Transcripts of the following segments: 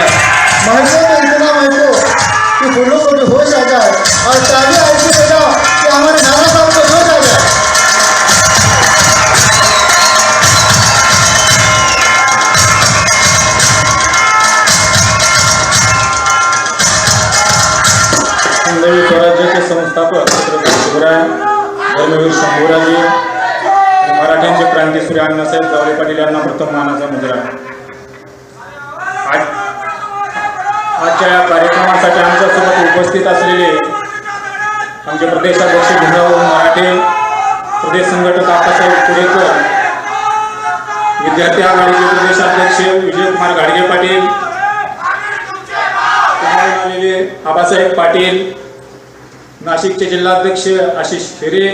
है महबूब तो इतना महत्त्व कि फूलों को भी होश आ जाए और ताली ऐसी बजाओ कि हमारे नाना साहब को होश आ जाए स्वराज्य के संस्थापक छत्रपती शिवराय धर्मवीर शंभूराजी मराठ्यांचे क्रांतीसूर्य अण्णासाहेब जावळे पाटील यांना प्रथम मानाचा मुजरा आज आजच्या या कार्यक्रमासाठी आमच्यासोबत उपस्थित असलेले आमचे प्रदेशाध्यक्ष भीमराव मराठे प्रदेश संघटक आप्पासाहेब पुरेकर विद्यार्थी आघाडीचे प्रदेशाध्यक्ष विजयकुमार घाडगे पाटील आलेले आबासाहेब पाटील नाशिकचे जिल्हाध्यक्ष आशिष खेरे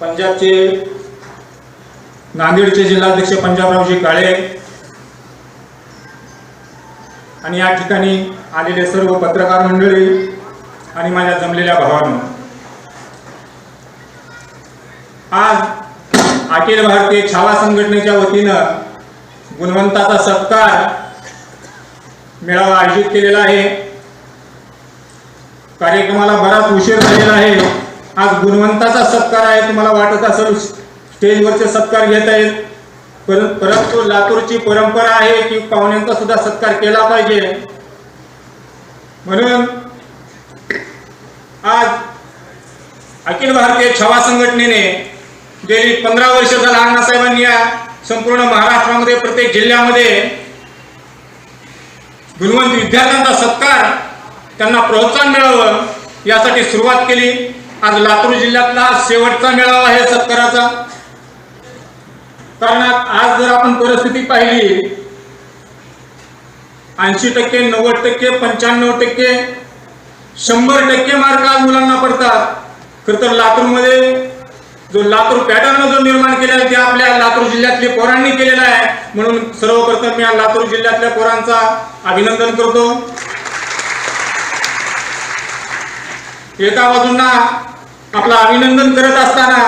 पंजाबचे नांदेडचे जिल्हाध्यक्ष पंजाबरावजी काळे आणि या ठिकाणी आलेले सर्व पत्रकार मंडळी आणि माझ्या जमलेल्या भावांनो आज अखिल भारतीय छावा संघटनेच्या वतीनं गुणवंताचा सत्कार मेळावा आयोजित केलेला आहे. कार्यक्रमाला बराच उशीर झालेला आहे. आज गुणवंताचा सत्कार आहे तुम्हाला वाटत असेल स्टेजवरचे सत्कार घेत आहेत परंतु लातूरची परंपरा आहे की पाहुण्यांचा सुद्धा सत्कार केला पाहिजे. म्हणून आज अखिल भारतीय छवा संघटनेने गेली पंधरा वर्ष झाला अण्णासाहेबांनी या संपूर्ण महाराष्ट्रामध्ये प्रत्येक जिल्ह्यामध्ये गुणवंत विद्यार्थ्यांचा सत्कार त्यांना प्रोत्साहन मिळावं यासाठी सुरुवात केली. आज लातूर जिल्ह्यातला शेवटचा मेळावा आहे सत्काराचा. कारण आज जर आपण परिस्थिती पाहिली ऐंशी टक्के नव्वद टक्के पंच्याण्णव टक्के शंभर टक्के मार्क आज मुलांना पडतात. खरं तर लातूरमध्ये जो लातूर पॅटर्न जो निर्माण केला आहे ते आपल्या लातूर जिल्ह्यातल्या पोरांनी केलेला आहे. म्हणून सर्वप्रथम मी या लातूर जिल्ह्यातल्या पोरांचा अभिनंदन करतो. एका बाजूंना आपला अभिनंदन करत असताना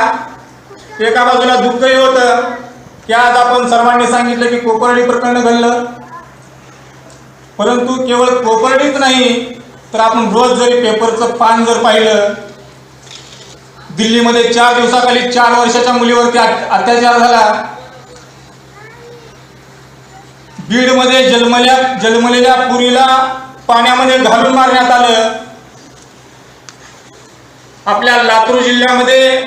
एका बाजूला दुःखही होतं. की आज आपण सर्वांनी सांगितलं की कोपर्डी प्रकरण घडलं. परंतु केवळ कोपर्डीच नाही तर आपण रोज जरी पेपरचं पान जर पाहिलं दिल्लीमध्ये चार दिवसाखाली चार वर्षाच्या मुलीवरती अत्याचार झाला. बीडमध्ये जन्मल्या जन्मलेल्या पुरीला पाण्यामध्ये घालून मारण्यात आलं. आपल्या लातूर जिल्ह्यामध्ये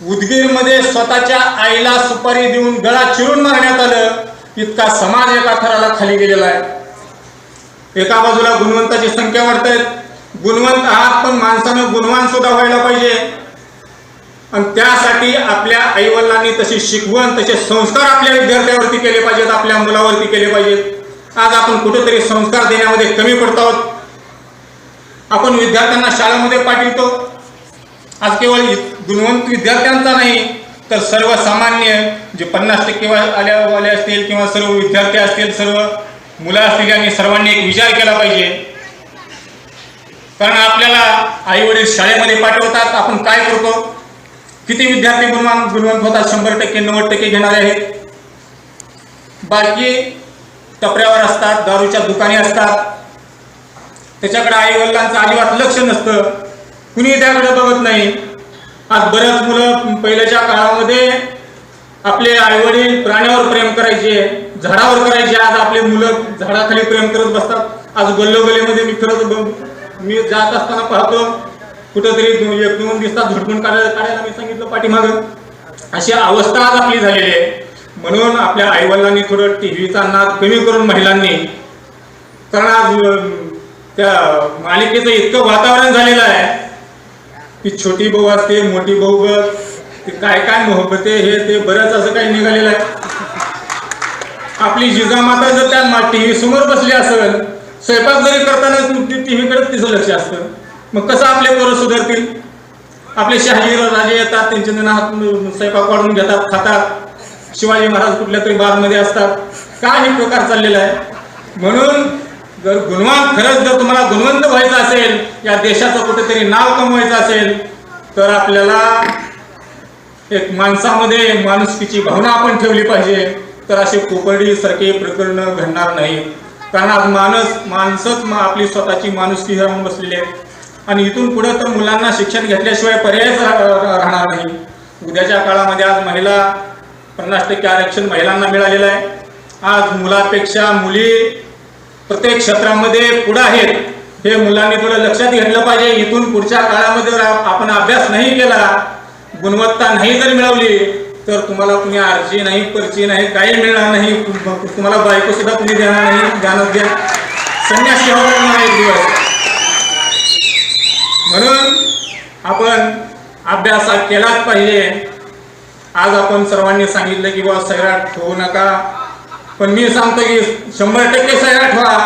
उदगीरमध्ये स्वतःच्या आईला सुपारी देऊन गळा चिरून मारण्यात आलं इतका समाज एका थराला खाली गेलेला आहे. एका बाजूला गुणवंताची संख्या वाढत आहेत गुणवंत आहात पण माणसानं गुणवान सुद्धा व्हायला पाहिजे. आणि त्यासाठी आपल्या आईवडिलांनी तशी शिकवण तसे संस्कार आपल्या विद्यार्थ्यावरती केले पाहिजेत आपल्या मुलावरती केले पाहिजेत. आज आपण कुठेतरी संस्कार देण्यामध्ये कमी पडत आहोत. आपण विद्यार्थ्यांना शाळेमध्ये पाठवतो. आज केवळ गुणवंत विद्यार्थ्यांचा नाही तर सर्वसामान्य जे पन्नास टक्के आल्यावाले असतील किंवा सर्व विद्यार्थी असतील सर्व मुलं असतील यांनी सर्वांनी एक विचार केला पाहिजे. कारण आपल्याला आई वडील शाळेमध्ये पाठवतात आपण काय करतो? किती विद्यार्थी गुणवान गुणवंत होतात? शंभर टक्के नव्वद टक्के घेणारे आहेत. बाकी टपऱ्यावर असतात दारूच्या दुकाने असतात. त्याच्याकडे आई वडिलांचं अजिबात लक्ष नसतं. कुणी त्याकडे बघत नाही. आज बऱ्याच मुलं पहिल्याच्या काळामध्ये आपले आईवडील प्राण्यावर प्रेम करायचे झाडावर करायचे. आज आपले मुलं झाडाखाली प्रेम करत बसतात. आज गल्लोगल्लीमध्ये मी खरंच मी जात असताना पाहतो कुठंतरी एक दोन दिवसात झुटकून काढायला काढायला मी सांगितलं पाठीमागं. अशी अवस्था आज आपली झालेली आहे. म्हणून आपल्या आईवडिलांनी थोडं टी व्हीचा नाद कमी करून महिलांनी कारण आज त्या मालिकेचं इतकं वातावरण झालेलं आहे. ती छोटी भाऊ असते मोठी भाऊ बघ ते काय काय मोहब्बते हे ते बरंच असं काही निघालेलं आहे. आपली जिजामाता जर त्या टी व्ही समोर बसली असेल स्वयंपाक जरी करताना टी व्हीकडे तिचं लक्ष असतं. मग कसं आपले पोरं सुधारतील? आपले शहाजी राजे येतात त्यांच्या त्यांना हात स्वयंपाक वाढून घेतात खातात. शिवाजी महाराज कुठल्या तरी बारमध्ये असतात. काय हे प्रकार चाललेला आहे. म्हणून जर गुणवान खरंच जर तुम्हाला गुणवंत व्हायचं असेल या देशाचं कुठेतरी नाव कमवायचं असेल तर आपल्याला एक माणसामध्ये माणुसकीची भावना आपण ठेवली पाहिजे. तर असे कोपर्डीसारखे प्रकरण घडणार नाही. कारण आज माणस माणसंच मा- आपली स्वतःची माणुसकी राहून बसलेली आहे आणि इथून पुढे तर मुलांना शिक्षण घेतल्याशिवाय पर्यायच राहणार नाही. उद्याच्या काळामध्ये आज महिला पन्नास टक्के आरक्षण महिलांना मिळालेलं आहे. आज मुलापेक्षा मुली प्रत्येक क्षेत्रामध्ये पुढे आहेत हे मुलांनी थोडं लक्षात घेतलं पाहिजे. इथून पुढच्या काळामध्ये जर आपण अभ्यास नाही केला गुणवत्ता नाही जर मिळवली तर तुम्हाला कुणी आरची नाही पर्ची नाही काही मिळणार नाही. तुम्हाला बायको सुद्धा कुणी देणार नाही ज्ञान द्या संन्यासी होणार एक दिवस. म्हणून आपण अभ्यास केलाच पाहिजे. आज आपण सर्वांनी सांगितलं की बाबा सैराट होऊ नका. पण मी सांगतो की शंभर टक्के सैराट व्हा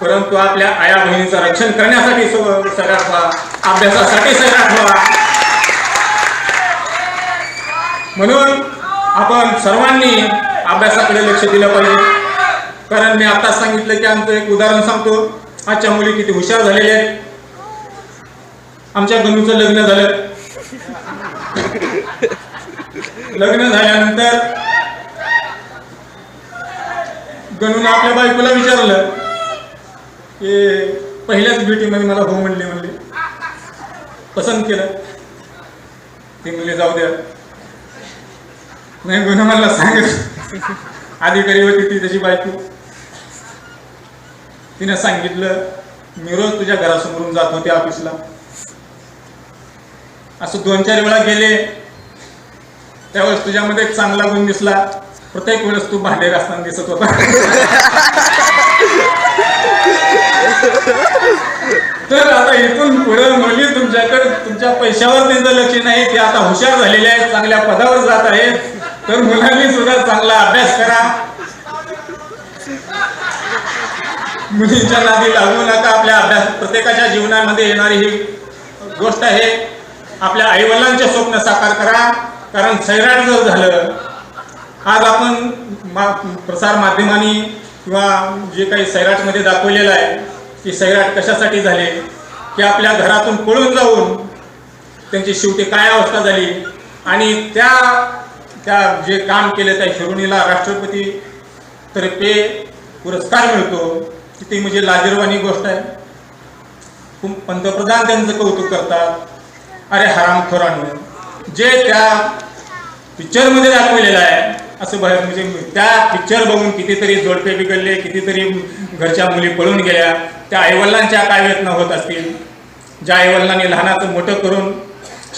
परंतु आपल्या आया बहिणीचं रक्षण करण्यासाठी सो- सैराट व्हा अभ्यासासाठी सैराट व्हा म्हणून आपण सर्वांनी अभ्यासाकडे लक्ष दिलं पाहिजे. कारण मी आताच सांगितलं की आमचं एक उदाहरण सांगतो. आजच्या मुली किती हुशार झालेल्या आहेत. आमच्या गणूचं लग्न झालं. लग्न झाल्यानंतर गणून आपल्या बायकोला विचारलं की पहिल्याच भेटीमध्ये मला हो म्हणले म्हणले. पसंत केलं. ते म्हणले जाऊ द्या. नाही गुन्हा मला सांगत अधिकारी होती ती त्याची बायको. तिने सांगितलं मी रोज तुझ्या घरासमोरून जात होते ऑफिसला. असं दोन चार वेळा गेले. त्यावेळेस तुझ्यामध्ये एक चांगला गुण दिसला. प्रत्येक वेळेस तू भांडे घासताना दिसत होता. तर आता इथून पुढे मुली तुमच्याकडे तुमच्या पैशावर त्यांचं लक्ष नाही ते आता हुशार झालेले आहेत चांगल्या पदावर जात आहेत तर मुलांनी सुद्धा चांगला अभ्यास करा. मुलींच्या नादी लागू नका आपल्या अभ्यास प्रत्येकाच्या जीवनामध्ये येणारी ही गोष्ट आहे. आपल्या आईवडिलांचे स्वप्न साकार करा. कारण सैराट जर झालं आज आपण मा प्रसार माध्यमांनी किंवा जे काही सैराटमध्ये दाखवलेलं आहे की सैराट कशासाठी झाले की आपल्या घरातून पळून जाऊन त्यांची शेवटी काय अवस्था झाली आणि त्या त्या जे काम केले त्या शिरोणीला राष्ट्रपती तर्फे पुरस्कार मिळतो ती म्हणजे लाजीरवाणी गोष्ट आहे. पंतप्रधान त्यांचं कौतुक करतात. अरे हरामखोरांनो जे त्या पिक्चरमध्ये दाखवलेलं आहे असं बाहेर म्हणजे त्या पिक्चर बघून कितीतरी जोडपे बिघडले कितीतरी घरच्या मुली पळून गेल्या. त्या आईवडिलांच्या काय वेदना होत असतील? ज्या आईवडिलांनी लहानाचं मोठं करून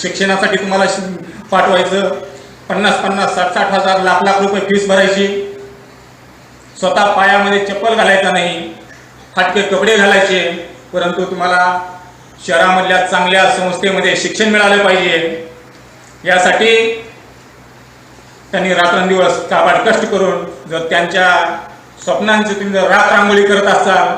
शिक्षणासाठी तुम्हाला शि- पाठवायचं पन्नास पन्नास साठ साठ हजार लाख लाख रुपये फीस भरायची. स्वतः पायामध्ये चप्पल घालायचा नाही फाटके कपडे घालायचे परंतु तुम्हाला शहरामधल्या चांगल्या संस्थेमध्ये शिक्षण मिळालं पाहिजे. यासाठी त्यांनी रात्रंदिवस काबाड कष्ट करून जर त्यांच्या स्वप्नांची तुम्ही जर रात रांगोळी करत असाल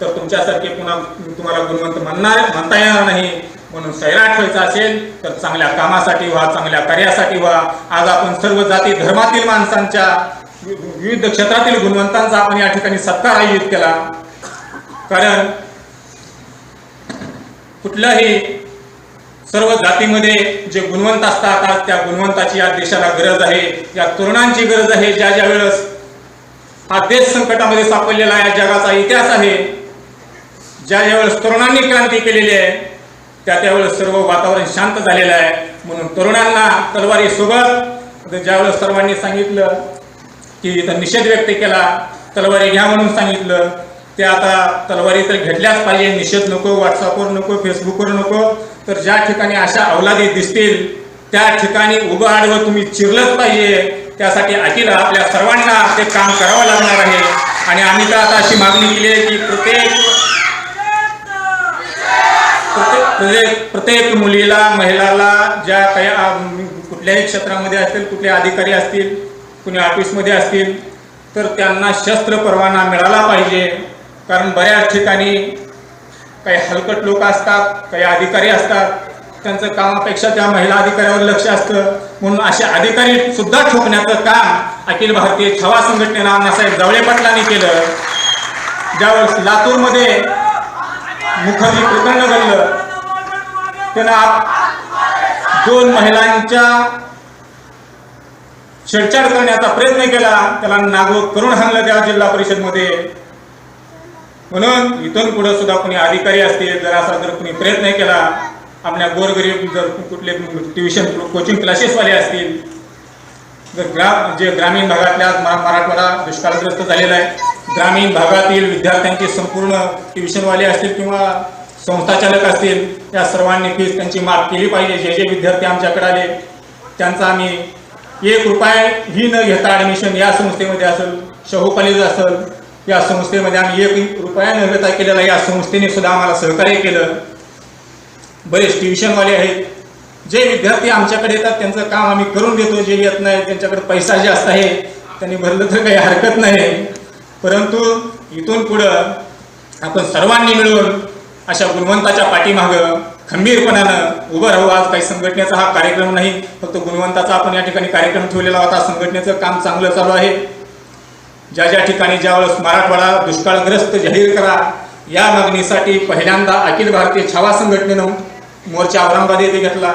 तर तुमच्यासारखे पुन्हा तुम्हाला गुणवंत म्हणणार म्हणता येणार नाही. म्हणून सैराट व्हायचं असेल तर चांगल्या कामासाठी व्हा चांगल्या कार्यासाठी व्हा. आज आपण सर्व जाती धर्मातील माणसांच्या विविध क्षेत्रातील गुणवंतांचा आपण या ठिकाणी सत्कार आयोजित केला. कारण कुठल्याही सर्व जातीमध्ये जे गुणवंत असतात आज त्या गुणवंताची या देशाला गरज आहे. या तरुणांची गरज आहे. ज्या ज्या वेळेस हा देश संकटामध्ये सापडलेला आहे जगाचा इतिहास आहे ज्या ज्या वेळेस तरुणांनी क्रांती केलेली आहे त्या त्यावेळेस सर्व वातावरण शांत झालेलं आहे. म्हणून तरुणांना तलवारी सोबत ज्यावेळेस सर्वांनी सांगितलं की इथं निषेध व्यक्त केला तलवारी घ्या म्हणून सांगितलं ते आता तलवारी तर घेतल्याच पाहिजे. निषेध नको व्हॉट्सअपवर नको फेसबुकवर नको. तर ज्या ठिकाणी अशा अवलादी दिसतील त्या ठिकाणी उभं आडवं तुम्ही चिरलंच पाहिजे. त्यासाठी अखिल आपल्या सर्वांना ते काम करावं लागणार आहे. आणि आम्ही तर आता अशी मागणी केली आहे की प्रत्येक प्रत्येक प्रत्येक प्रत्येक मुलीला महिलाला ज्या काही कुठल्याही क्षेत्रामध्ये असतील कुठले अधिकारी असतील कुणी ऑफिसमध्ये असतील तर त्यांना शस्त्र परवाना मिळाला पाहिजे. कारण बऱ्याच ठिकाणी काही हलकट लोक असतात काही अधिकारी असतात. त्यांचं कामापेक्षा त्या महिला अधिकाऱ्यावर लक्ष असतं. म्हणून असे अधिकारी सुद्धा ठोकण्याचं काम अखिल भारतीय छवा संघटनेनं अण्णासाहेब जवळे पाटलांनी केलं. ज्यावेळेस लातूरमध्ये मुखर्जी प्रकरण घडलं त्यांना दोन महिलांच्या छेडछाड करण्याचा प्रयत्न केला. त्याला नागो करून हाणलं त्या जिल्हा परिषदमध्ये. म्हणून इथून पुढे सुद्धा कोणी अधिकारी असतील जर असा जर कोणी प्रयत्न केला आपल्या गोरगरीब जर कुठले ट्युशन कोचिंग क्लासेसवाले असतील जर ग्रा जे ग्रामीण भागातल्या मराठवाडा दुष्काळग्रस्त झालेला आहे ग्रामीण भागातील विद्यार्थ्यांचे संपूर्ण ट्युशनवाले असतील किंवा संस्थाचालक असतील या सर्वांनी फीस त्यांची माफ केली पाहिजे. जे जे विद्यार्थी आमच्याकडे आले त्यांचा आम्ही एक रुपये ही न घेता ॲडमिशन या संस्थेमध्ये असेल शाहू कॉलेज असेल या संस्थेमध्ये आम्ही एक रुपया न घेता केलेला या संस्थेने सुद्धा आम्हाला सहकार्य केलं. बरेच ट्युशनवाले आहेत. जे विद्यार्थी आमच्याकडे येतात त्यांचं काम आम्ही करून देतो. जे येत नाही त्यांच्याकडे पैसा जास्त आहे. त्यांनी भरलं तर काही हरकत नाही. परंतु इथून पुढं आपण सर्वांनी मिळून अशा गुणवंताच्या पाठीमागं खंबीरपणानं उभं राहू. आज काही संघटनेचा हा कार्यक्रम नाही. फक्त गुणवंताचा आपण या ठिकाणी कार्यक्रम ठेवलेला होता. संघटनेचं काम चांगलं चालू आहे. ज्या ज्या ठिकाणी ज्यावेळेस मराठवाडा दुष्काळग्रस्त जाहीर करा या मागणीसाठी पहिल्यांदा अखिल भारतीय छावा संघटनेनं मोर्चा औरंगाबाद येथे घेतला.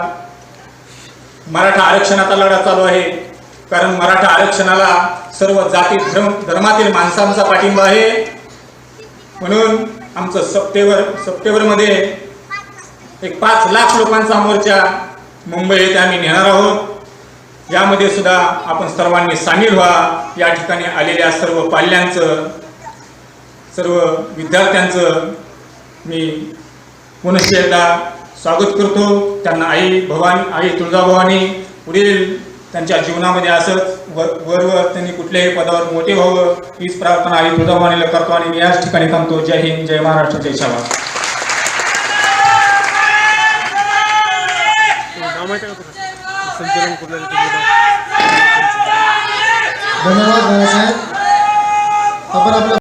मराठा आरक्षणाचा लढा चालू आहे. कारण मराठा आरक्षणाला सर्व जाती धर्म धर्मातील माणसांचा पाठिंबा आहे. म्हणून आमचं सप्टेंबर सप्टेंबरमध्ये एक पाच लाख लोकांचा मोर्चा मुंबई येथे आम्ही नेणार आहोत. यामध्ये सुद्धा आपण सर्वांनी सामील व्हा. या ठिकाणी आलेल्या सर्व पाल्यांचं सर्व विद्यार्थ्यांचं मी पुनश्च एकदा स्वागत करतो. त्यांना आई भवानी आई तुळजाभवानी पुढील त्यांच्या जीवनामध्ये असंच वर वरवर त्यांनी कुठल्याही पदावर मोठे व्हावं हीच प्रार्थना आई तुळजाभवानीला करतो आणि मी याच ठिकाणी थांबतो. जय हिंद जय महाराष्ट्र जय शाबा माहिती संचलन कुठलं धन्यवाद आपण आपलं